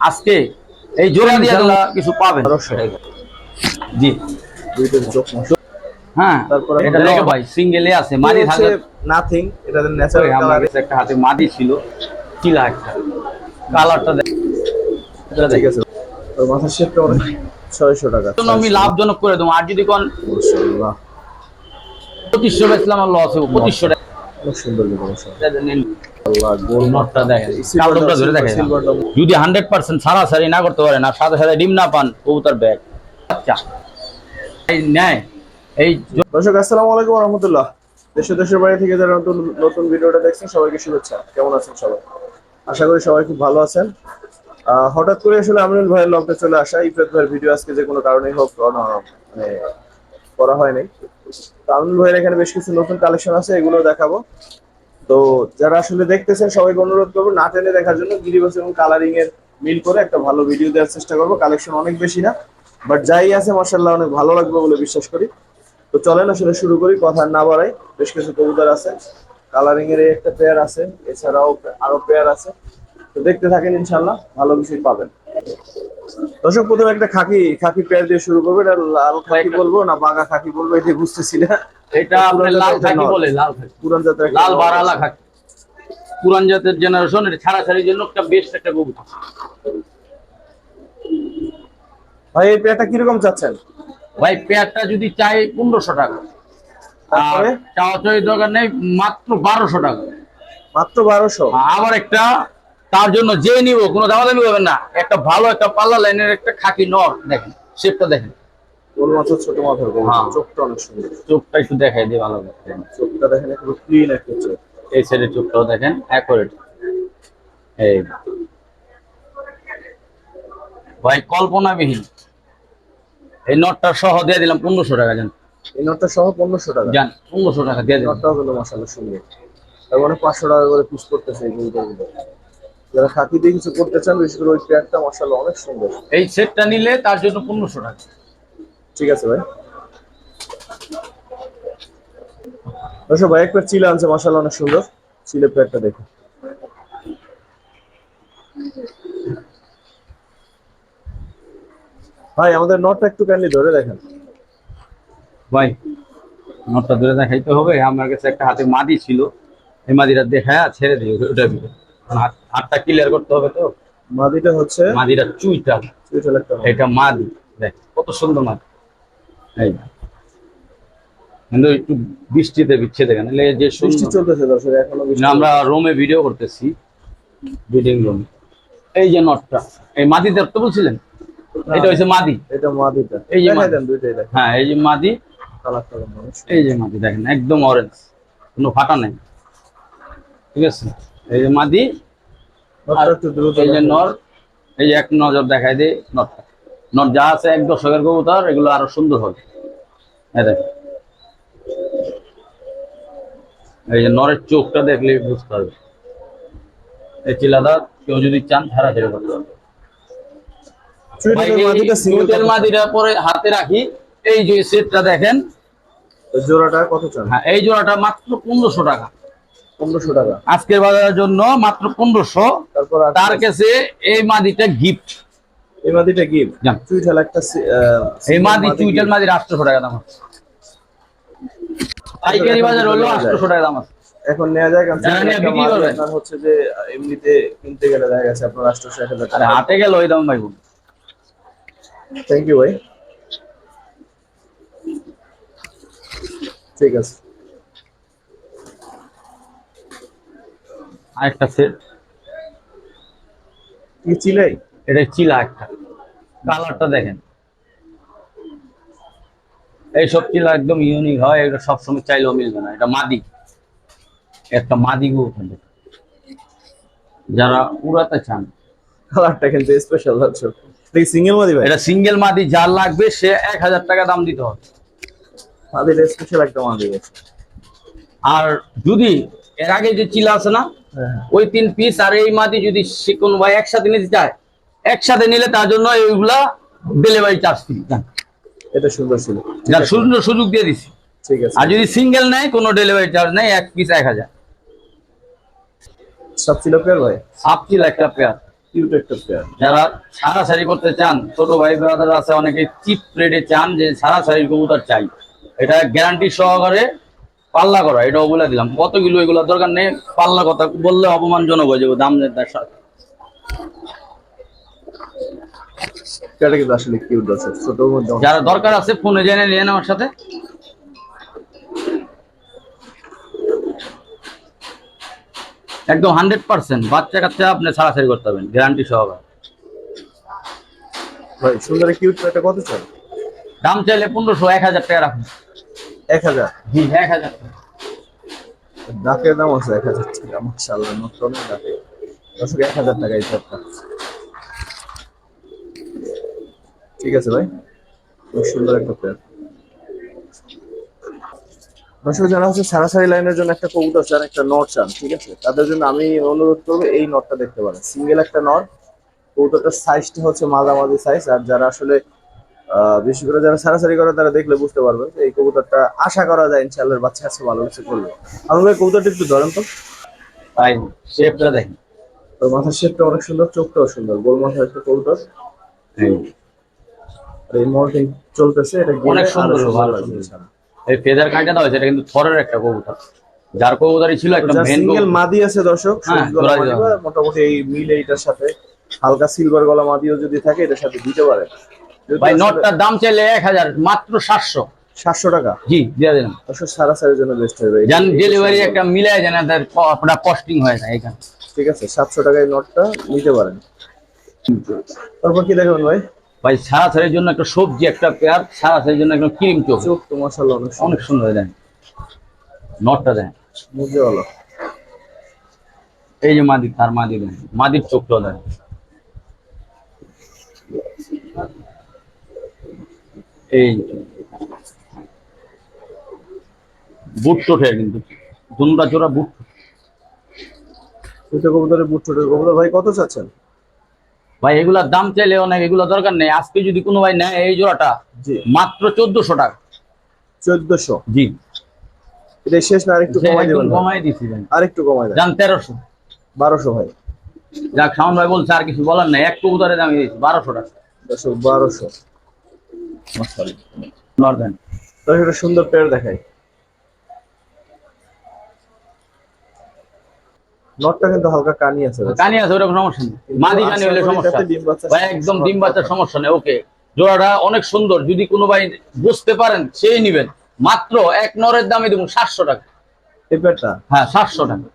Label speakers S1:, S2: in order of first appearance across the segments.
S1: আজকে এই জোড়া দিয়ে আল্লাহ কিছু পাবেন। জি। হ্যাঁ
S2: তারপরে
S1: এটা
S2: আমরা-
S1: ভাই সিঙ্গেলে আছে মাদি থাকে।
S2: নাথিং এটা ন্যাচারাল কালার
S1: একটা হাতে মাদি ছিল চিলা একটা। কালারটা দেখ।
S2: ঠিক আছে। তো মাথার শেপটা অনেক ছয়শো টাকা।
S1: জন্য আমি লাভজনক করে দেবো। আর যদি কোন
S2: মাশাআল্লাহ।
S1: পঁচিশশো বেচলাম আর লস হবে। টাকা।
S2: সুন্দর। আল্লাহ
S1: দেখেন। ধরে দেখেন যদি হান্ড্রেড পার্সেন্ট সারাসারি না করতে পারেন আর সাথে সাথে ডিম না পান কবুতর ব্যাগ আচ্ছা। এই নেয়। এই
S2: দর্শক আসসালামু আলাইকুম রহমতুল্লাহ দেশ দেশের বাড়ি থেকে যারা নতুন নতুন ভিডিওটা দেখছেন সবাইকে শুভেচ্ছা। কেমন আছেন সবাই? আশা করি সবাই খুব ভালো আছেন। হঠাৎ করে আসলে আমিনুল ভাইয়ের লকডে চলে আসা ইফরাত ভাইয়ের ভিডিও আজকে যে কোনো কারণেই হোক মানে করা হয়নি তো ভাইয়ের এখানে বেশ কিছু নতুন কালেকশন আছে এগুলো দেখাবো। তো যারা আসলে দেখতেছেন, সবাইকে অনুরোধ করব, না টেনে দেখার জন্য গিরিবাস এবং কালারিং এর মিল করে একটা ভালো ভিডিও দেওয়ার চেষ্টা করব। কালেকশন অনেক বেশি না বাট যাই আছে মার্শাল্লাহ অনেক ভালো লাগবে বলে বিশ্বাস করি। তো চলেন আসলে শুরু করি, কথা না বাড়াই। বেশ কিছু কবুতর আছে কালারিং এর একটা পেয়ার আছে, এছাড়াও আরও পেয়ার আছে। তো দেখতে থাকেন ইনশাল্লাহ ভালো কিছুই পাবেন। দর্শক প্রথমে একটা খাকি খাকি পেয়ার দিয়ে শুরু করব। এটা লাল খাকি বলব না বাঘা খাকি বলব এটা বুঝতেছি না।
S1: এটা লাল খাকি বলে লাল খাকি।
S2: পুরান জাতের
S1: লাল বারালা খাকি। পুরান জাতের জেনারেশন এটা ছাড়াছাড়ির জন্য একটা বেস্ট একটা কবুতর
S2: ভাই এই পেয়ারটা কীরকম চাচ্ছেন?
S1: ভাই পেয়ারটা যদি চাই পনেরোশো টাকা। আর চাওয়া চাই দরকার নেই মাত্র বারোশো টাকা।
S2: মাত্র বারোশো?
S1: আবার একটা তার জন্য যে নিব কোনো দামাদামি করবেন না। একটা ভালো একটা পাল্লা লাইনের একটা খাকি নর দেখেন শেপটা দেখেন।
S2: ছোট।
S1: হ্যাঁ।
S2: চোখটা অনেক সুন্দর।
S1: চোখটা একটু দেখাই দিয়ে ভালো করে।
S2: চোখটা দেখেন একটু ক্লিন একটা চোখ।
S1: এই সাইডের চোখটাও দেখেন অ্যাকোরেট এই। ভাই কল্পনাবিহীন। এই নটটা সহ দিয়ে দিলাম পনেরোশো টাকা জান।
S2: এই নোটটা সহ পনেরোশো টাকা?
S1: জান পনেরোশো টাকা দিয়ে দিলাম।
S2: মশালা সুন্দর। তার মানে পাঁচশো টাকা করে পিস করতেছে এই যারা খাকি দিয়ে কিছু করতে চান বিশেষ করে ওই পেয়ারটা মশালা অনেক সুন্দর।
S1: এই সেটটা নিলে তার জন্য পনেরোশো টাকা।
S2: ঠিক আছে ভাই। দর্শক ভাই একটা চিলে আনছে মশালা অনেক সুন্দর। চিলে পেয়ারটা দেখো ভাই আমাদের নটটা একটু কাইন্ডলি ধরে দেখেন।
S1: ভাই নটটা ধরে দেখাইতে হবে। আমার কাছে একটা হাতে মাদি ছিল। এই মাদিটা দেখায় ছেড়ে দিই ওটা হাতটা ক্লিয়ার করতে হবে তো?
S2: মাদিটা হচ্ছে
S1: মাদিটা চুইটা।
S2: একটা নর।
S1: এটা মাদি। দেখ কত সুন্দর মাদি। এই কিন্তু একটু বৃষ্টিতে বিচ্ছে দেখেন নাহলে যে
S2: বৃষ্টি চলতেছে দর্শক
S1: এখনও আমরা রোমে ভিডিও করতেছি। ব্রিডিং রুমে এই যে নটটা এই মাদি দেখতে বলছিলেন? এটা হচ্ছে মাদি।
S2: এটা মাদিটা।
S1: এই যে হ্যাঁ এই যে মাদি। এই যে মাদি দেখেন একদম অরেঞ্জ কোনো ফাটা নেই। ঠিক আছে? এই যে মাদি এই যে নর এই যে এক নজর দেখাই দে নটটা। নট যা আছে এক দশকের কবুতর এগুলো আরও সুন্দর হবে। এই যে নরের চোখটা দেখলে বুঝতে পারবে। এই চিলাদা কেউ যদি চান ছাড়া ছেড়ে করতে পারবে।
S2: মাদিটা
S1: পরে হাতে রাখি। এই যে সেটটা দেখেন।
S2: জোড়াটা কত
S1: হ্যাঁ এই জোড়াটা মাত্র পনেরোশো টাকা।
S2: পনেরোশো টাকা।
S1: আজকের বাজারের জন্য মাত্র পনেরোশো।
S2: তারপর
S1: তার কাছে এই মাদিটা গিফট
S2: এই মাদিটা গিফট চুইটাল একটা
S1: এই মাদি চুইটাল মাদি আটশোশো টাকা দাম আছে। পাইকারি বাজার হলো আটশোশো টাকা দাম আছে।
S2: এখন নেওয়া যায় কারণ। আপনার হচ্ছে যে এমনিতে কিনতে গেলে দেখা গেছে আপনার আটশোশো এক হাজার
S1: আরে
S2: টাকা।
S1: হাটে গেল ওই দাম ভাই।
S2: থ্যাংক ইউ ভাই। ঠিক আছে।
S1: আরেকটা সেট
S2: কি চিলাই
S1: এটা চিলা একটা। কালারটা দেখেন। এইসব চিলা একদম ইউনিক হয় এটা সবসময় চাইলেও মিলবে না। এটা মাদি। একটা মাদি গো যারা উড়াতে চান।
S2: কালারটা কিন্তু স্পেশাল দেখি সিঙ্গেল মাদি ভাই?
S1: এটা সিঙ্গেল মাদি যার লাগবে সে এক হাজার টাকা দাম দিতে হবে।
S2: মাদিটা স্পেশাল একটা মাদি আছে।
S1: আর যদি এর আগে যে চিলা আছে না ওই তিন পিস আর এই মাদি যদি সে কোনো ভাই একসাথে নিতে চায় একসাথে নিলে তার জন্য এইগুলা ডেলিভারি চার্জ ফ্রি
S2: এটা সুন্দর ছিল।
S1: যার সুন্দর সুযোগ দিয়ে দিছি।
S2: ঠিক আছে।
S1: আর যদি সিঙ্গেল নেয় কোনো ডেলিভারি চার্জ নেই এক পিস এক হাজার।
S2: সব ছিল পেয়ার ভাই?
S1: সাপ চিলা একটা পেয়ার
S2: কিউট একটা পেয়ার
S1: যারা সারাসারি করতে চান ছোট ভাই ব্রাদার আছে অনেকে চিপ রেটে চান যে সারা সারাসারির কবুতর চাই। এটা গ্যারান্টি সহকারে পাল্লা করা এটাও বলে দিলাম। কত কিলো এগুলোর দরকার নেই পাল্লা কথা বললে অপমানজনক হয়ে যাবে দাম
S2: আসলে কিউট
S1: যারা দরকার আছে ফোনে জেনে নিয়ে আমার সাথে। একদম হান্ড্রেড পার্সেন্ট বাচ্চা কাচ্চা আপনি ছাড়াছাড়ি করতে পারবেন গ্যারান্টি সহকারে।
S2: ভাই সুন্দর কিউট পেয়ারটা কত চাই?
S1: দাম চাইলে পনেরোশো এক হাজার টাকা রাখুন।
S2: এক হাজার।
S1: জি এক হাজার।
S2: দাম আছে এক হাজার টাকা মাসাল্লাহ নষ্ট অনেক ডাকে দর্শক এক হাজার টাকা পেয়ারটা ঠিক আছে ভাই? খুব সুন্দর একটা পেয়ার। দর্শক যারা হচ্ছে সারাসারি লাইনের জন্য একটা কবুতর চান একটা নট চান ঠিক আছে? তাদের জন্য আমি অনুরোধ করব এই নটটা দেখতে পারেন। সিঙ্গেল একটা নট কবুতরটার সাইজটা হচ্ছে মাঝামাঝি সাইজ আর যারা আসলে বিশেষ করে যারা সারাসারি করে তারা দেখলে বুঝতে পারবে এই কবুতরটা আশা করা যায় ইনশাআল্লাহ বাচ্চা কাছে ভালো কিছু করবে। আমি ভাই কবুতরটা একটু ধরেন তো।
S1: তাই শেপটা দেখেন।
S2: তোর মাথার শেপটা অনেক সুন্দর চোখটাও সুন্দর। গোল মাথার একটা কবুতর। এই মলটিং চলতেছে এটা
S1: অনেক সুন্দর, ভালো। এই ফেদার কাটা হয়েছে এটা কিন্তু থরের একটা কবুতর। যার কবুতরই ছিল একটা মেন
S2: সিঙ্গেল মাদি আছে দর্শক
S1: হ্যাঁ,
S2: মোটামুটি এই মিল এইটার সাথে হালকা সিলভার গলা মাদিও যদি থাকে এটার সাথে দিতে পারে।
S1: ভাই নটটার দাম চাইলে এক হাজার মাত্র সাতশো।
S2: সাতশো টাকা?
S1: জি দিয়ে দিলাম।
S2: সারা সারের জন্য বেস্ট হবে
S1: জান ডেলিভারি একটা মিলাই জানা তার আপনার কস্টিং হয়ে যায় এখানে।
S2: ঠিক আছে সাতশো টাকায় নটটা নিতে পারেন। তারপর কি দেখবেন ভাই?
S1: ভাই সারা সারির জন্য একটা সবজি একটা পেঁয়াজ সারা সারির জন্য একটা ক্রিম চোখ।
S2: চোখ তো মশাল্লাহ অনেক সুন্দর।
S1: অনেক সুন্দর দেন। নটটা দেন।
S2: বুঝতে ভালো
S1: এই যে মাদি তার মাদি দেন। মাদির চোখটা দেন। এই বুট টোঠে কিন্তু। দুটা জোড়া বুট।
S2: দুটো কবুতরের বুট ছোটের কবুতর ভাই কত চাচ্ছেন?
S1: ভাই এগুলার দাম চাইলে অনেক এগুলো দরকার নেই। আজকে যদি কোনো ভাই নেয় এই জোড়াটা মাত্র চোদ্দশো টাকা।
S2: চোদ্দশো?
S1: জি।
S2: এটা শেষ না? আরেকটু কমাই দেবেন?
S1: কমাই দিচ্ছি
S2: আরেকটু কমাই দেন।
S1: তেরোশো।
S2: বারোশো ভাই।
S1: যাক শাওন ভাই বলছে আর কিছু বলার নাই। এক কবুতরের দাম দিয়েছি বারোশো টাকা।
S2: বারোশো।
S1: নর্দার্ন
S2: দর্শক একটা সুন্দর পেয়ার দেখাই। নটটা কিন্তু হালকা কানি আছে।
S1: কানি আছে ওরকম সমস্যা নেই। মাদি কানি হলে সমস্যা ভাই একদম ডিম বাচ্চার সমস্যা নেই ওকে। জোড়াটা অনেক সুন্দর যদি কোনো ভাই বুঝতে পারেন সেই নিবেন। মাত্র এক নরের দামে দেবো সাতশো টাকা।
S2: এই পেয়ারটা
S1: হ্যাঁ সাতশো টাকা।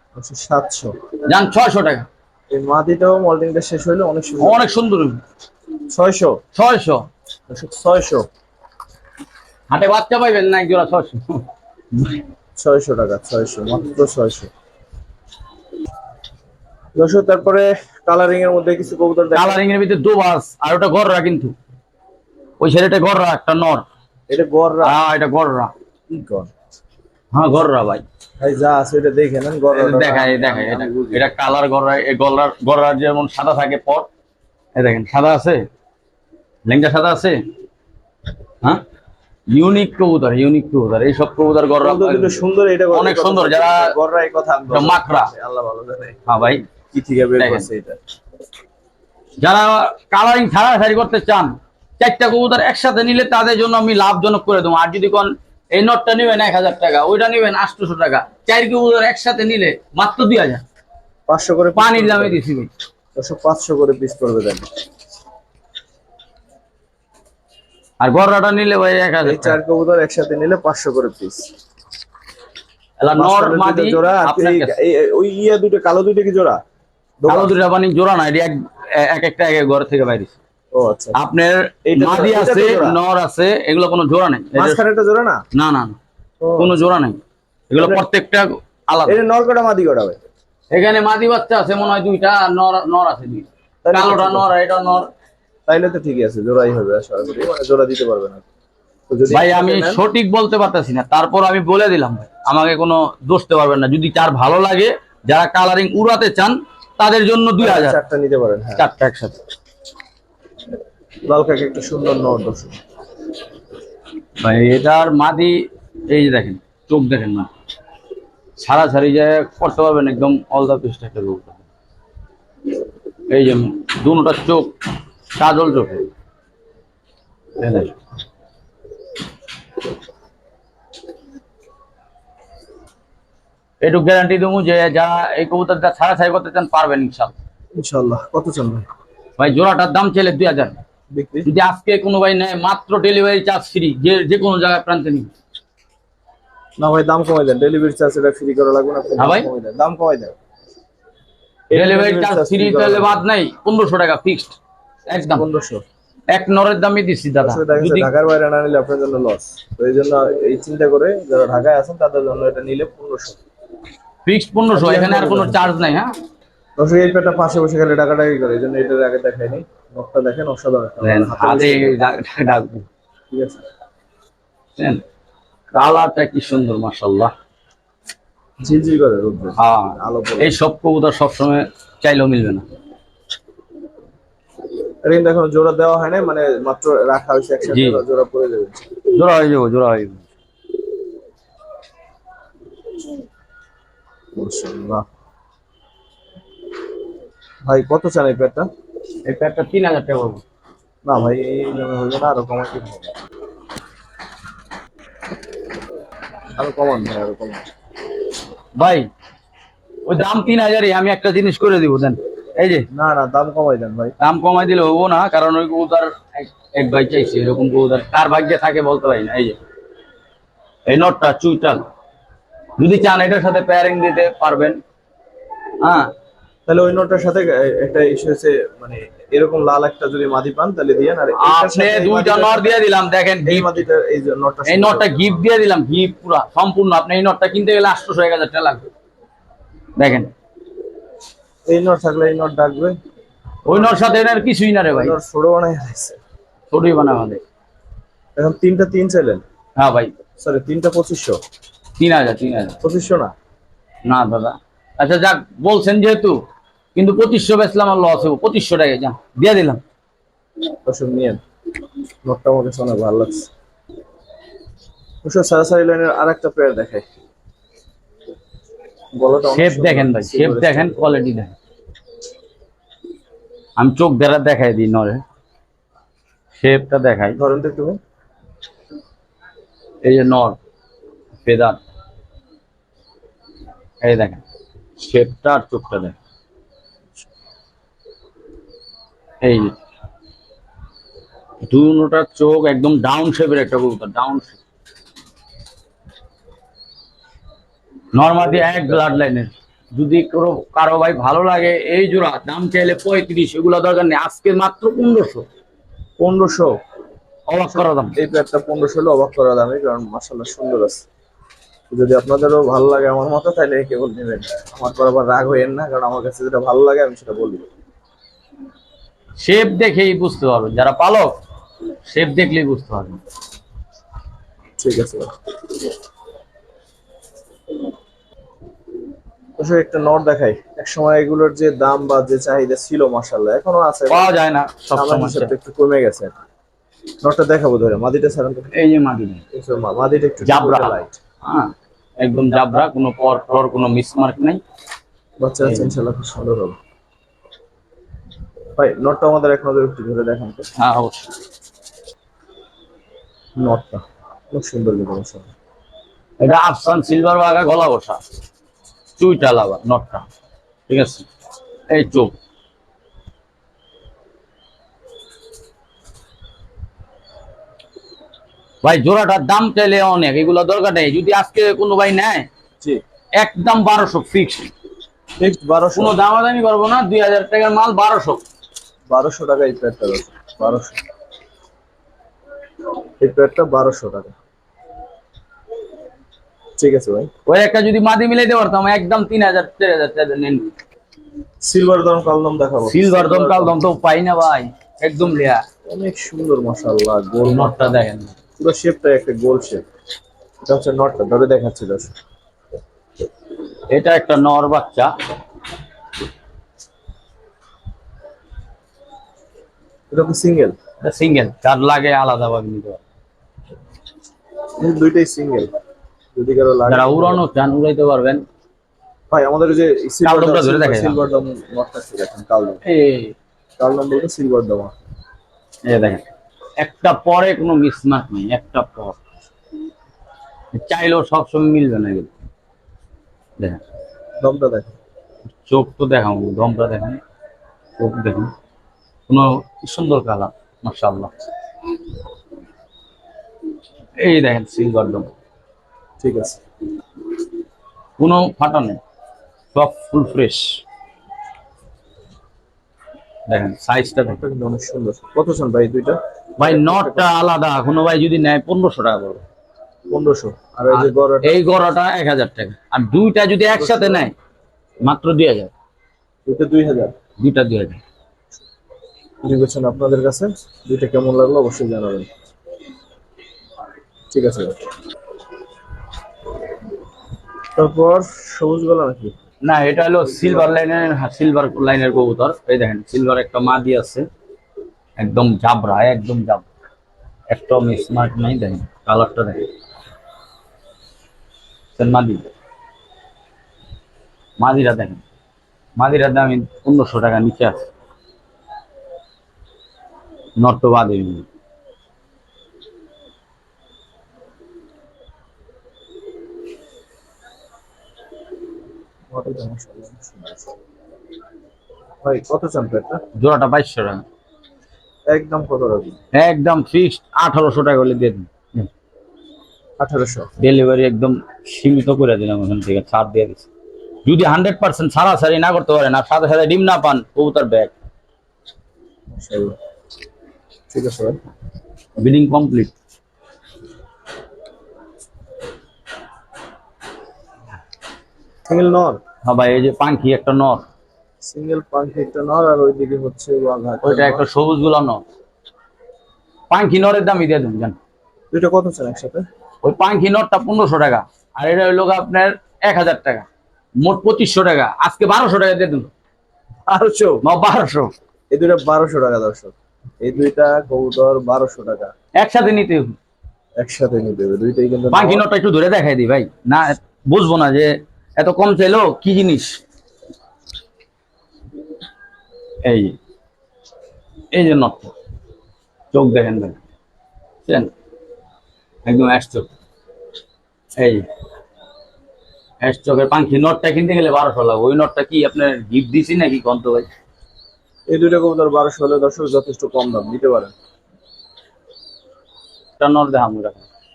S2: সাতশো।
S1: যান ছয়শো টাকা।
S2: এই মাদিটাও মল্টিংটা শেষ হইলে অনেক সুন্দর।
S1: অনেক সুন্দর
S2: ছয়শো?
S1: ছয়শো।
S2: ছয়শো।
S1: হাটে বাচ্চা পাইবেন না এক জোড়া ছয়শো?
S2: ছয়শো টাকা ছয়শো মাত্র ছয়শো। তারপরে কালারিং এর মধ্যে কিছু কবুতর
S1: কালারিং এর ভিতরে দুবাস আর ওটা গররা কিন্তু। ওই ছেলেটা গররা একটা নর।
S2: এটা গররা।
S1: হ্যাঁ এটা গররা।
S2: কি কর?
S1: হ্যাঁ গররা ভাই।
S2: ভাই যা আছে এটা দেখে নেন গররা
S1: দেখায় দেখায় এটা এটা কালার গররা এই গররার যেমন সাদা থাকে পর এই দেখেন সাদা আছে? লেঙ্গা সাদা আছে? হ্যাঁ? ইউনিক কবুতর ইউনিক কবুতর। কবুতর গররা
S2: সুন্দর এটা
S1: অনেক সুন্দর, যারা-
S2: গররা এই কথা
S1: মাকড়া।
S2: আল্লাহ ভালো জানে।
S1: হ্যাঁ ভাই।
S2: কি বের করছে এটা?
S1: যারা কালারিং ছাড়াছাড়ি করতে চান চারটা কবুতর একসাথে নিলে তাদের জন্য আমি লাভজনক করে দেবো। আর যদি কোন এই নটটা নেবেন এক হাজার টাকা ওইটা নেবেন আটশোশো টাকা। চার কবুতর একসাথে নিলে মাত্র দুই হাজার।
S2: পাঁচশো করে
S1: পানির দামে। দিছি ভাই।
S2: পাঁচশো করে পিস করবে দেন
S1: আর গররাটা নিলে ভাই এক হাজার
S2: এই চার কবুতর একসাথে নিলে পাঁচশো করে পিস
S1: নর মাদি
S2: জোড়া এই-। এই- এই- ওই ইয়া দুটো কালো দুটো কি জোড়া?
S1: কালো দুটা পানি জোড়া না এটি এক এক একটা এক ঘর থেকে বাইরে।
S2: ও আচ্ছা।
S1: আপনার মাদি আছে নর আছে এগুলো কোনো জোড়া নাই। এটা-
S2: মাঝখানে একটা জোড়া না?
S1: না না কোনো জোড়া নেই। এগুলো প্রত্যেকটা আলাদা।
S2: এটা নরকটা মাদি কটা ভাই?
S1: এখানে মাদি বাচ্চা আছে মনে হয় দুইটা আর নর নর আছে দুইটা। কালোটা নর এটা নর।
S2: তাইলে তো ঠিকই আছে জোড়াই হবে আশা করি। মানে জোড়া দিতে পারবে না।
S1: ভাই আমি সঠিক বলতে পারতেছি না। তারপর আমি বলে দিলাম ভাই আমাকে কোনো দোষতে পারবেন না। যদি চার ভালো লাগে যারা কালারিং উড়াতে চান তাদের জন্য দুই হাজার।
S2: চারটা নিতে পারেন হ্যাঁ।
S1: চারটা একসাথে।
S2: লাল কাকে একটা সুন্দর নর দর্শক
S1: ভাই এটার মাদি এই যে দেখেন চোখ দেখেন না। সারা সারি যায় করতে পারবেন একদম অল দা পিসটা একটা রূপ। এই যে দুটা চোখ কাজল চোখে একটু গ্যারান্টি দেবো যে যারা এই কবুতরটা ছাড়া ছাড়ি করতে চান পারবেন ইনশাল্লাহ।
S2: ইনশাল্লাহ। কত চান ভাই
S1: জোড়াটার দাম চাইলে দুই হাজার। যদি আজকে কোনো ভাই নেয় মাত্র ডেলিভারি চার্জ ফ্রি যে যে কোনো জায়গায় প্রান্তে নিন
S2: না ভাই দাম কমাই দেন। ডেলিভারি চার্জ এটা ফ্রি করা লাগবে না
S1: হ্যাঁ ভাই?
S2: দাম কমাই দেন।
S1: ডেলিভারি চার্জ ফ্রি তাহলে বাদ নাই পনেরোশো টাকা ফিক্সড একদম। এক নরের দামই দিচ্ছি দাদা। যদি
S2: ঢাকার বাইরে না নিলে আপনার জন্য লস তো এই জন্য এই চিন্তা করে যারা ঢাকায় আছেন তাদের জন্য এটা নিলে পনেরোশো।
S1: ফিক্সড পনেরোশো এখানে আর কোনো চার্জ নাই হ্যাঁ?
S2: দর্শক এই পেটটা পাশে বসে খালি টাকাটাকি করে এই জন্য এটার আগে দেখায়নি নখটা দেখেন অসাধারণ হাতে
S1: ডাকবো।
S2: ঠিক আছে।
S1: কালারটা কি সুন্দর মাসাল্লাহ
S2: ঝিলঝিল করে
S1: হ্যাঁ
S2: আলো
S1: এই সব কবুতর সবসময় চাইলেও মিলবে না।
S2: এটা কিন্তু এখন জোড়া দেওয়া হয় না মানে মাত্র রাখা হয়েছে একসাথে জোড়া- জোড়া পড়ে যাবে।
S1: জোড়া হয়ে যাব জোড়া হয়ে যাব।
S2: মাশাআল্লাহ। ভাই কত চান এই পেটটা
S1: এই প্যাডটা তিন হাজার টাকা পড়ব
S2: না ভাই এই দামে হবে না আরও কমাতে হবে। আরও কমান ভাই আরও কমান।
S1: ভাই ওই দাম তিন হাজারই আমি একটা জিনিস করে দিব দেন। এই যে?
S2: না না দাম কমাই দেন ভাই।
S1: দাম কমাই দিলে হব না কারণ ওই কবুতর এক- ভাই চাইছে এরকম কবুতর কার ভাগ্যে থাকে বলতে পারি না। এই যে এই নটটা চুইটাল যদি চান এটার সাথে প্যারিং দিতে পারবেন। হ্যাঁ।
S2: তাহলে ওই নোটটার সাথে একটা ইস্যু হচ্ছে মানে এরকম লাল একটা যদি মাদি পান তাহলে দিয়েন। আর
S1: আপনি দুইটা নট দিয়ে দিলাম দেখেন
S2: এই। মাদিটা এই যে নটটা
S1: এই নটটা গিফট দিয়ে দিলাম গিফট পুরা সম্পূর্ণ। আপনি এই নটটা কিনতে গেলে আটশোশো এক হাজার টাকা লাগবে। দেখেন
S2: এই নট থাকলে এই নট ডাকবে।
S1: ওই নট সাথে এনার কিছুই না রে ভাই।
S2: নট ছোট বানাই আছে
S1: ছোটই বানা আমাদের।
S2: এখন তিনটা তিন চাইলেন
S1: হ্যাঁ ভাই।
S2: সরি তিনটা পঁচিশশো?
S1: তিন হাজার তিন হাজার।
S2: পঁচিশশো না?
S1: না দাদা। আচ্ছা যাক বলছেন যেহেতু কিন্তু পঁচিশশো বেচলাম আর লস হব পঁচিশশো টাকা যা দিয়ে দিলাম।
S2: দর্শক নিয়েন। নোটটা আমার কাছে অনেক ভালো লাগছে। দর্শক সারাসারি লাইনের আর একটা পেয়ার দেখাই। গলাটা অনেক
S1: শেপ। দেখেন ভাই শেপ দেখেন কোয়ালিটি দেখেন। আমি চোখ দ্বারা দেখাই দিই নরে। শেপটা দেখাই।
S2: ধরেন তো একটু।
S1: এই যে নর ফেদার এই দেখেন শেপটা আর চোখটা দেখেন। এই দুটার চোখ একদম ডাউন শেপের একটা কবুতর ডাউন শেপ নর্মালি এক ব্লাড লাইনের যদি কোনো কারও ভাই ভালো লাগে এই জোড়া দাম চাইলে পঁয়ত্রিশ এগুলো দরকার নেই। আজকে মাত্র পনেরোশো।
S2: পনেরোশো
S1: অবাক করা দাম।
S2: এই পেয়ারটা পনেরোশো হলে অবাক করা দামে কারণ মাসাল্লাহ সুন্দর আছে। যদি আপনাদেরও ভালো লাগে আমার মতো তাহলে কেবল নেবেন। আমার পর আবার রাগ হইেন না কারণ আমার কাছে যেটা ভালো লাগে আমি সেটা বলব
S1: শেপ দেখেই বুঝতে পারবেন যারা পালক শেপ দেখলেই বুঝতে পারবেন।
S2: ঠিক আছে। অবশ্যই একটা নট দেখাই। এক সময় এগুলোর যে দাম বা যে চাহিদা ছিল মাসাল্লাহ এখনও আছে।
S1: পাওয়া যায় না সব সময়
S2: একটু কমে গেছে। নটটা দেখাবো ধরে মাদিটা সারান
S1: এই যে মাটি নেই।
S2: এই যে মা- মাদিটা একটু
S1: জাবরা।
S2: লাইট
S1: হ্যাঁ একদম জাবরা কোনো পর পর কোনো মিসমার্ক নাই।
S2: বাচ্চা আছে ইনশাল্লাহ খুব সুন্দর হবে। ভাই নটটা আমাদের এক নজর একটু ধরে দেখান তো।
S1: হ্যাঁ অবশ্যই।
S2: নটটা খুব সুন্দর কিন্তু
S1: এটা আফসান সিলভার বাগা গলা বসা। চুইটাল আবার নটটা। ঠিক আছে? এই চোখ ভাই জোড়াটার দাম চাইলে অনেক এগুলো দরকার নেই। যদি আজকে কোনো ভাই নেয় একদম বারোশো ফিক্স
S2: বারোশো।
S1: কোনো দামাদামি করব না দুই হাজার টাকার মাল বারোশো।
S2: বারোশো টাকা এই প্যাডটা বারোশো। এই প্যাডটা বারোশো টাকা। ঠিক আছে ভাই।
S1: ওই একটা যদি মাদি মিলাইতে পারতাম একদম তিন হাজার চার হাজার টাকা নেন।
S2: সিলভার দাম কালদম দেখাবো।
S1: সিলভার দম তো পাই না ভাই একদম লেয়া।
S2: অনেক সুন্দর মাশাআল্লাহ গোল নট
S1: নটটা। দেখেন।
S2: পুরো শেপটা একটা গোল শেপ এটা হচ্ছে নটটা ধরে দেখাচ্ছি দর্শক।
S1: এটা একটা নর বাচ্চা।
S2: এটা সিঙ্গেল
S1: এটা সিঙ্গেল যার লাগে আলাদা ভাবে নিতে
S2: দুইটাই সিঙ্গেল যদি কারও লাগে
S1: যারা উড়ানো চান উড়াইতে পারবেন।
S2: ভাই আমাদের যে
S1: কালদমটা ধরে।
S2: সিলভার দম নটটা দেখেন কালদম
S1: এই।
S2: কালদম বলতে সিলভার দম
S1: এই দেখেন একটা পরে কোনো মিসমার্ক নেই একটা পর। চাইলেও সবসময় মিলবে না এগুলো দেখেন।
S2: দমটা দেখেন।
S1: চোখ তো দেখাও দমটা দেখেন চোখ দেখুন। কোনো সুন্দর কালার মার্শাল্লাহ এই দেখেন সিলভার দম
S2: ঠিক আছে।
S1: কোনো ফাটা নেই। সব ফুল ফ্রেশ দেখেন সাইজটা দেখেন।
S2: কিন্তু অনেক সুন্দর। কত চান ভাই দুইটা?
S1: ভাই নটটা আলাদা। কোনো ভাই যদি নেয় পনেরোশো টাকা করবে
S2: পনেরোশো। আর এই যে গড়াটা
S1: এই গড়াটা এক হাজার টাকা। আর দুইটা যদি একসাথে নেয় মাত্র দুই হাজার।
S2: দুইটা দুই হাজার?
S1: দুইটা দুই হাজার।
S2: আছে আপনাদের কাছে? দুইটা কেমন লাগল? অবশ্যই জানাবেন। ঠিক আছে। তারপর সবুজ গলা নাকি?
S1: না, এটা হলো সিলভার লাইনের সিলভার লাইনের কবুতর। এই দেখেন সিলভার একটা মাদি আছে। একদম জাবরা একদম জাবরা। একটা মিসমার্ক নাই, দেখেন কালারটা দেখেন। মাদি। মাদিরা দেখেন। মাদিরা দামি পনেরোশো টাকা নিচে আছে। নর্ত বাদে
S2: মাথাটা মাশাআল্লাহ অনেক সুন্দর। ভাই কত চান প্লেটটা
S1: জোড়াটা বাইশশো টাকা।
S2: একদম কত রাখবি?
S1: একদম ফিক্সড আঠারোশো টাকা হলে দিয়ে দিন।
S2: আঠারোশো?
S1: ডেলিভারি একদম সীমিত করে দিলাম ওখান থেকে ছাড় দিয়ে দিচ্ছি যদি হান্ড্রেড পার্সেন্ট সারাসারি না করতে পারেন আর সাথে সাথে ডিম না পান কবুতর ব্যাগ।
S2: ঠিক আছে
S1: বিলিং কমপ্লিট
S2: সিঙ্গেল নর
S1: হ্যাঁ ভাই এই যে পাঙ্খি একটা নর।
S2: সিঙ্গেল পাখি একটা নর আর ওইদিকে হচ্ছে বাঘা
S1: ওইটা একটা সবুজগুলো নর। পাঙ্খি নরের দামই দিয়ে দেন জান।
S2: দুইটা কত চান একসাথে?
S1: ওই পাঙ্খি নরটা পনেরোশো টাকা আর এটা হইল আপনার এক হাজার টাকা। মোট পঁচিশশো টাকা আজকে বারোশো টাকা দিয়ে দিন
S2: বারোশো?
S1: বারোশো।
S2: এই দুইটা বারোশো টাকা দর্শক। এই দুইটা কবুতর বারোশো টাকা।
S1: একসাথে নিতে
S2: একসাথে নিতে হবে দুইটাই কিন্তু
S1: পাঙ্খি
S2: নর।
S1: নটটা একটু ধরে দেখাই দি ভাই। না বুঝব না যে এত কম চাইলো? কি জিনিস? এই এই যে নটটা চোখ দেখেন বুঝছেন একদম অ্যাশ চোখ। এই অ্যাশ চোখের পাঙ্খি নটটা কিনতে গেলে বারোশো লাগবে ওই নটটা কি আপনার গিফট দিছি নাকি কন্ত ভাই?
S2: এই দুইটা কবুতর বারোশো হলে দর্শক যথেষ্ট কম দাম দিতে পারেন।
S1: নট দেখাম ওটা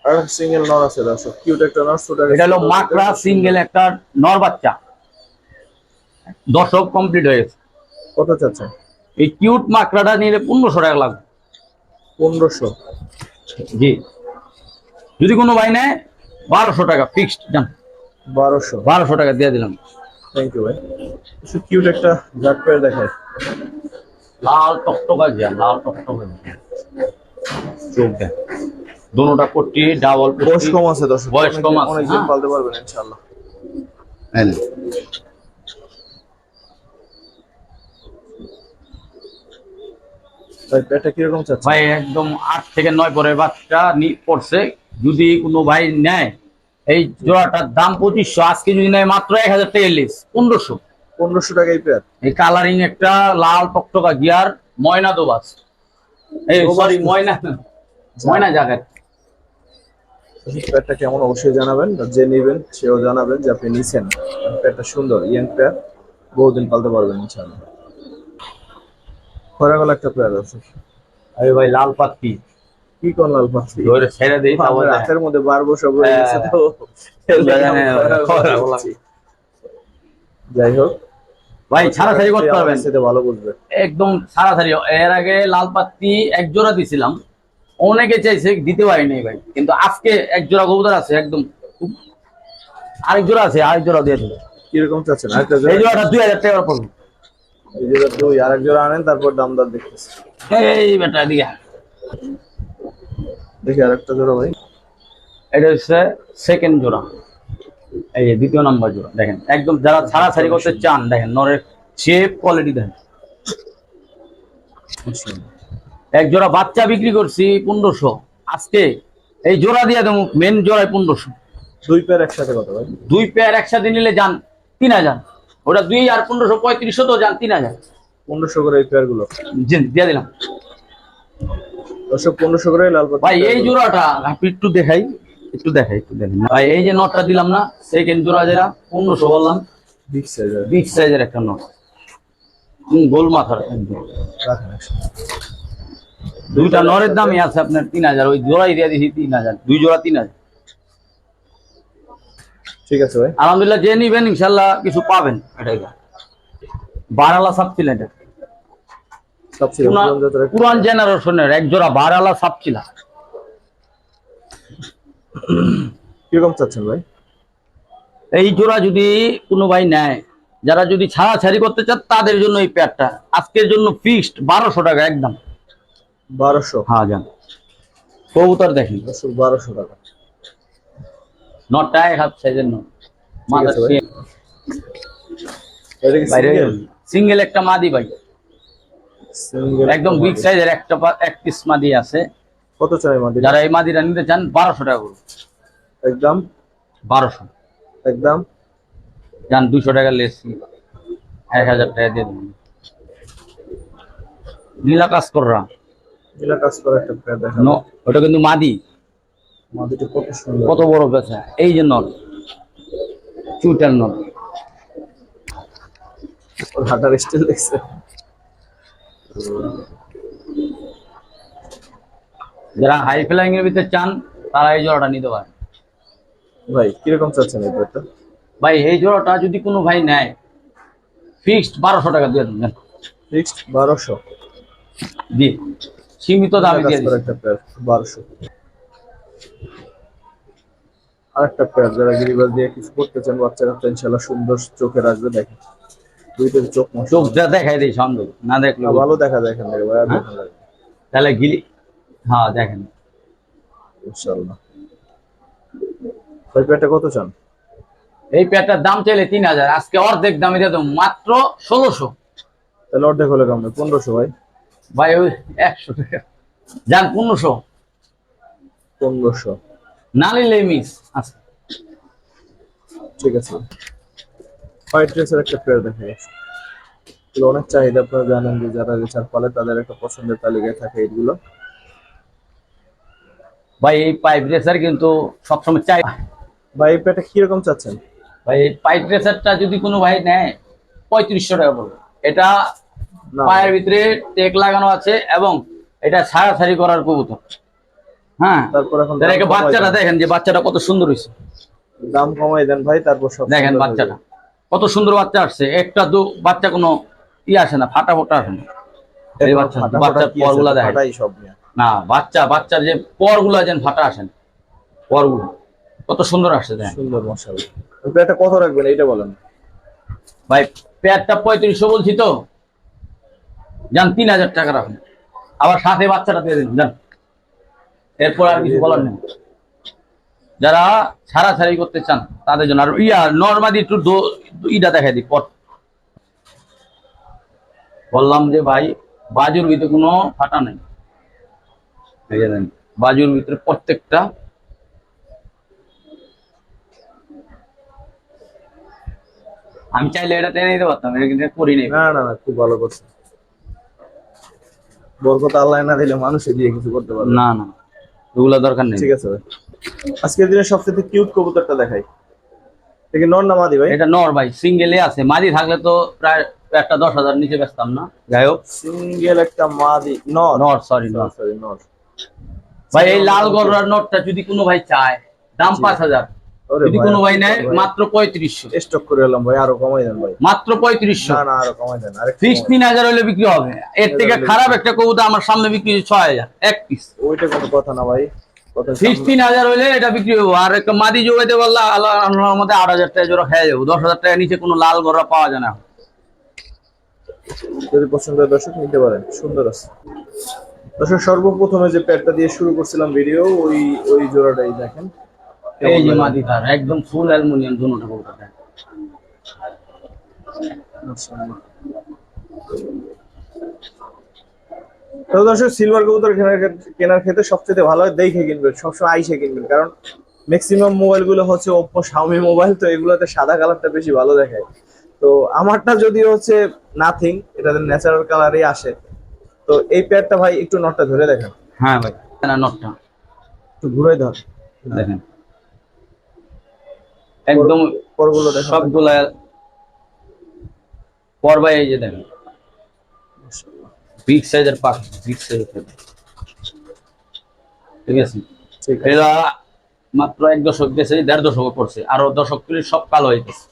S2: আর সিঙ্গেল নর আছে দর্শক কিউট একটা নর ছোট
S1: এটা হলো মাকড়া সিঙ্গেল একটা নর বাচ্চা। দশক কমপ্লিট হয়ে গেছে।
S2: কত চাচ্ছেন
S1: এই কিউট মাকড়াটা নিলে পনেরোশো টাকা লাগবে।
S2: পনেরোশো?
S1: জি। যদি কোনো ভাই নেয় বারোশো টাকা ফিক্সড জান।
S2: বারোশো।
S1: বারোশো টাকা দিয়ে দিলাম।
S2: থ্যাংক ইউ ভাই। কিছু কিউট একটা জাট পেয়ার দেখায়
S1: লাল টকটকা জিয়া লাল টকটকা চোখ দেখ। দোনোটা পট্টি ডাবল
S2: বয়স কম আছে দর্শক
S1: বয়স কম আছে,
S2: অনেক দিন
S1: হ্যাঁ।
S2: পালতে পারবেন ইনশাআল্লাহ। ভাই পেয়ারটা কীরকম চাচ্ছে
S1: ভাই একদম আট থেকে নয় পরের বাচ্চা নি- পড়ছে। যদি কোনো ভাই নেয় এই জোড়াটার দাম পঁচিশশো আজকে যদি নেয় মাত্র এক হাজার টাকা লিস পনেরোশো।
S2: পনেরোশো টাকা এই পেয়ার
S1: এই কালারিং একটা লাল টকটকা গিয়ার ময়না দোবাস। এই সরি
S2: না।
S1: ময়না ময়না জায়গায়
S2: পেয়ারটা কেমন অবশ্যই জানাবেন যে নেবেন সেও জানাবেন যে আপনি নিছেন। পেয়ারটা সুন্দর ইয়াং পেয়ার বহুদিন পালতে পারবেন ইনশাআল্লাহ। একটা পেয়ার আছে।
S1: আরে ভাই লাল পাত্তি
S2: কি কোন লাল পাখি?
S1: ধরে ছেড়ে দিই তারপরে
S2: রাতের মধ্যে বারবো সব হয়ে। গেছে
S1: হ্যাঁ।
S2: তো গলা। বলছি। যাই হোক
S1: ভাই ছাড়াছাড়ি করতে পারবেন।
S2: সেটা ভালো বুঝবে
S1: একদম ছাড়াছাড়ি। এর আগে লাল পাত্তি এক জোড়া দিছিলাম। অনেকে চাইছে দিতে পারিনি ভাই। কিন্তু আজকে এক জোড়া কবুতর আছে একদম খুব- আরেক জোড়া আছে আরেক জোড়া দিয়ে দিল
S2: কীরকম চাচ্ছেন? আরেকটা
S1: এই
S2: জোড়া
S1: জোড়াটা দুই হাজার টাকা পড়বে।
S2: এই জোড়া দুই আরেক জোড়া আনেন তারপর দাম দর দেখতেছি।
S1: এই বেটা দিকে
S2: দেখি আরেকটা জোড়া ভাই।
S1: এটা হচ্ছে সেকেন্ড জোড়া। এই যে দ্বিতীয় নাম্বার জোড়া দেখেন একদম যারা ছাড়াছাড়ি করতে চান দেখেন নরের শেপ কোয়ালিটি দেখেন। এক জোড়া বাচ্চা বিক্রি করছি পনেরোশো। আজকে এই জোড়া দিয়ে দেবো মেন জোড়ায় পনেরোশো।
S2: দুই পেয়ার একসাথে কত ভাই?
S1: দুই পেয়ার একসাথে নিলে যান তিন হাজার। ওটা দুই আর পনেরোশো পঁয়ত্রিশশো তো যান তিন হাজার।
S2: পনেরোশো করে এই
S1: পেয়ারগুলো? দিয়ে দিলাম।
S2: পনেরোশো করে লাল
S1: ভাই এই জোড়াটা আপনি একটু দেখাই একটু দেখাই একটু দেখেন ভাই এই যে নটটা দিলাম না সেকেন্ড জোড়া যেটা পনেরোশো বললাম।
S2: বিগ সাইজের
S1: বিগ সাইজের একটা নট গোল মাথার। একদম
S2: রাখেন একসাথে।
S1: দুইটা নরের দামই আছে আপনার তিন হাজার ওই জোড়াই দিয়ে দিছি তিন হাজার দুই জোড়া তিন হাজার।
S2: ঠিক আছে ভাই।
S1: আলহামদুলিল্লাহ যে নিবেন ইনশাল্লাহ কিছু পাবেন। বারালা সাপচিলা এটা।
S2: পুরান
S1: জেনারেশনের এক জোড়া বারালা সাপচিলা।
S2: কীরকম চাচ্ছেন ভাই?
S1: এই জোড়া যদি কোনো ভাই নেয় যারা যদি ছাড়াছাড়ি করতে চান তাদের জন্য এই প্যাডটা আজকের জন্য ফিক্সড বারোশো টাকা একদম।
S2: বারোশো।
S1: হ্যাঁ যান কবুতর দেখেন
S2: বারোশো টাকা।
S1: নটটা এক হাত সাইজের নট? সিঙ্গেল একটা মাদি ভাই। একদম বিগ। সাইজের একটা এক পিস মাদি আছে।
S2: কত চাই মাদি?
S1: যারা এই মাদিটা নিতে চান বারোশো টাকা করুন
S2: একদম?
S1: বারোশো।
S2: একদম?
S1: যান দুশো টাকা লেস এক হাজার টাকা দিয়ে দেবেন নীলা কাজ কররা
S2: নীলা কাজ করা একটা পেয়ার দেখা
S1: ওটা কিন্তু মাদি।
S2: মাদিটা কত সুন্দর।
S1: কত বড় বেচা। এই যে নল। চুটার নল।
S2: ওর হাঁটার স্টাইল দেখছে।
S1: যারা হাই ফ্লাইং এর ভিতরে চান তারা এই জোড়াটা নিতে পারে
S2: ভাই কীরকম চাচ্ছেন এই পেয়ারটা?
S1: ভাই এই জোড়াটা যদি কোনো ভাই নেয় ফিক্সড বারোশো টাকা দিয়ে দেবেন
S2: ফিক্সড বারোশো?
S1: দিয়ে সীমিত দামে দিয়ে দিচ্ছি।
S2: একটা পেয়ার বারোশো। আরেকটা পেয়ার যারা গিরিবাজ দিয়ে কিছু করতে চান বাচ্চা কাচ্চা ইনশাল্লাহ সুন্দর চোখে রাখবে দেখেন। দুইটার চোখ
S1: চোখ যা দেখাই দিই সন্দেহ না দেখলে
S2: ভালো দেখা এখান ভাই লাগে
S1: তাহলে গিলি হ্যাঁ দেখেন।
S2: ইনশাল্লাহ ভাই পেয়ারটা কত চান?
S1: এই প্যাডটার দাম চাইলে তিন হাজার আজকে অর্ধেক দামে দিয়ে দেবো মাত্র ষোলোশো।
S2: তাহলে অর্ধেক হলে কেমন পনেরোশো ভাই।
S1: ভাই ওই একশো টাকা। যান পনেরোশো।
S2: পনেরোশো।
S1: না নিলে মিস আচ্ছা।
S2: ঠিক আছে। হোয়াইট ড্রেসের একটা পেয়ার দেখা এগুলো অনেক চাহিদা আপনারা জানেন যে যারা রেচার ফলে তাদের একটা পছন্দের তালিকায় থাকে এগুলো।
S1: ভাই এই পাইপ রেসার কিন্তু সবসময় চাই।
S2: ভাই এই পেয়ারটা কীরকম চাচ্ছেন?
S1: ভাই এই পাইপ রেসারটা যদি কোনো ভাই নেয় পঁয়ত্রিশশো টাকা পড়বে। এটা। পায়ের ভিতরে টেক লাগানো আছে এবং এটা ছাড়াছাড়ি করার কবুতর। হ্যাঁ।
S2: তারপর
S1: বাচ্চাটা দেখেন যে বাচ্চাটা কত সুন্দর হয়েছে।
S2: দাম কমাই দেন ভাই তারপর সব
S1: দেখেন বাচ্চাটা। কত সুন্দর বাচ্চা আসছে। একটা দু বাচ্চা কোনো ই আসে না ফাটা ফোটা আসে না। এই বাচ্চা বাচ্চার? পরগুলা দেখেন। না বাচ্চা বাচ্চার যে পরগুলা যেন ফাটা আসেন পরগুলো। কত সুন্দর আসছে দেখেন।
S2: সুন্দর মশাল পেয়ারটা কত রাখবেন এইটা বলেন।
S1: ভাই পেয়ারটা পঁয়ত্রিশশো বলছি তো? যান, তিন হাজার টাকা রাখুন। আবার সাথে বাচ্চাটা দিয়ে দিন, যান। এরপর আর কিছু বলার নেই। যারা ছাড়া ছাড়াছাড়ি করতে চান, তাদের জন্য। আর ইয়া নর্মালি একটু ইটা দেখাই দিই, পট। বললাম যে, ভাই, বাজুর ভিতরে কোনো ফাটা নেই। বাজুর ভিতরে প্রত্যেকটা আমি চাইলে এটা টেনে নিতে পারতাম করি নাই।
S2: না না খুব ভালো করছে বরকত আল্লাহ না দিলে মানুষে দিয়ে কিছু করতে পারবে না।
S1: না না দরকার নেই।
S2: ঠিক আছে ভাই। আজকের দিনে সবচেয়ে কিউট কবুতরটা দেখাই। দেখি নর না মাদি ভাই?
S1: এটা নর ভাই সিঙ্গেলে আছে। মাদি থাকলে তো প্রায় একটা দশ হাজার নিচে বেচতাম না। যাই হোক।
S2: সিঙ্গেল একটা মাদি নর?
S1: নর সরি নর।
S2: সরি নর।
S1: ভাই এই লাল গরুর নটটা যদি কোনো ভাই চায় দাম পাঁচ হাজার। যদি কোনো ভাই নেয় মাত্র পঁয়ত্রিশশো।
S2: স্টক করে এলাম ভাই আরও কমাই দেন ভাই।
S1: মাত্র পঁয়ত্রিশশো।
S2: না না আরও কমাই দেন আরেক
S1: ফিক্স তিন হাজার হলে বিক্রি হবে। এর থেকে খারাপ একটা কবুতর আমার সামনে বিক্রি ছয় হাজার এক পিস
S2: ওইটা কোনো কথা না ভাই।
S1: ফিক্স তিন হাজার হলে এটা বিক্রি হব। আর একটা মাদি যোগাইতে পারলে আল্লাহ মধ্যে আট হাজার টাকা জোড়া খেয়ে যাব। দশ হাজার টাকা নিচে কোনো লাল গররা পাওয়া যায় না। যদি
S2: যদি পছন্দ হয় দর্শক নিতে পারেন। সুন্দর আছে। দর্শক সর্বপ্রথমে যে প্যাডটা দিয়ে শুরু করছিলাম ভিডিও ওই ওই জোড়াটাই দেখেন।
S1: এই যে মাদি তার একদম ফুল অ্যালুমিনিয়াম দুটোটা কবুতরটা।
S2: তো দর্শক সিলভার কবুতর কেনার ক্ষেত্রে- কেনার ক্ষেত্রে সবচেয়ে ভালো হয় দেখে কিনবেন সবসময় আইসে কিনবেন। কারণ ম্যাক্সিমাম মোবাইলগুলো হচ্ছে ওপ্পো শাওমি মোবাইল তো এগুলোতে সাদা কালারটা বেশি ভালো দেখায়। তো আমারটা যদি হচ্ছে নাথিং এটাতে ন্যাচারাল কালারই আসে। তো এই প্যাডটা ভাই একটু নটটা ধরে দেখেন।
S1: হ্যাঁ ভাই। না নটটা
S2: একটু ঘুরে ধর।
S1: দেখেন। একদম
S2: পরগুলো
S1: সবগুলা এই যে দেখেন। বিগ সাইজের পাক বিগ সাইজের ঠিক আছে? এরা মাত্র এক দশক গেছে দেড় দশক পড়ছে। আরও দশক সব কালো হইতেছে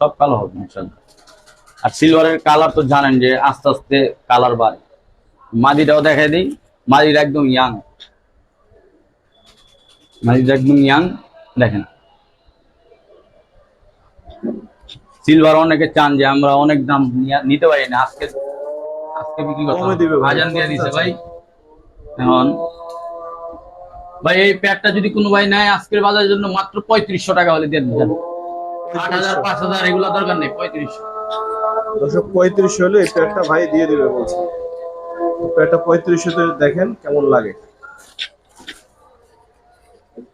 S1: সব কালো হবে ইনশাল্লাহ আর সিলভারের কালার তো জানেন যে আস্তে আস্তে কালার বাড়ে। মাদিটাও দেখাই দিই। মাদিটা একদম ইয়াং। মাদিটা একদম ইয়াং। দেখেন। সিলভার অনেকে চান যে আমরা অনেক দাম নিতে পারি না। আজকে আজকে বিক্রি করতে। আজান দিয়ে দিছে ভাই। এখন ভাই এই প্যাডটা যদি কোনো ভাই নেয় আজকের বাজারের জন্য মাত্র পঁয়ত্রিশশো টাকা হলে দিয়ে দিবেন। আট হাজার পাঁচ হাজার এগুলো দরকার নেই পঁয়ত্রিশশো।
S2: দশক পঁয়ত্রিশ হলে এই প্যাডটা ভাই দিয়ে দিবে বলছে। প্যাডটা পঁয়ত্রিশশোতে দেখেন কেমন লাগে।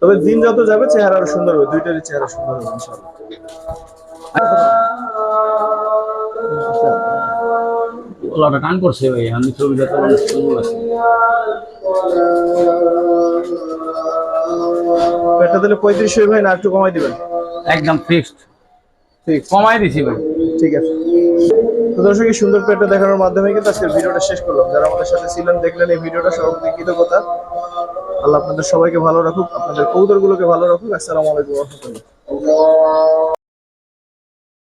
S2: তবে দিন যত যাবে চেহারা আরও সুন্দর হবে দুইটারই চেহারা সুন্দর হবে ইনশাআল্লাহ।
S1: ওলাটা টান করছে ভাই আমি ছবিটা তো অনেক সুন্দর আছে।
S2: প্যাডটা দিলে পঁয়ত্রিশশো ভাই না একটু কমাই দিবেন?
S1: একদম ফিক্সড
S2: ঠিক
S1: কমাই দিছি ভাই।
S2: ঠিক আছে। তো দর্শক এই সুন্দর পেটটা দেখানোর মাধ্যমে কিন্তু আজকের ভিডিওটা শেষ করলাম। যারা আমাদের সাথে ছিলেন দেখলেন এই ভিডিওটা সর্বপ্রতি কৃতজ্ঞতা। আল্লাহ আপনাদের সবাইকে ভালো রাখুক আপনাদের কৌদরগুলোকে ভালো রাখুক। আসসালামু আলাইকুম রহমতুল্লাহ।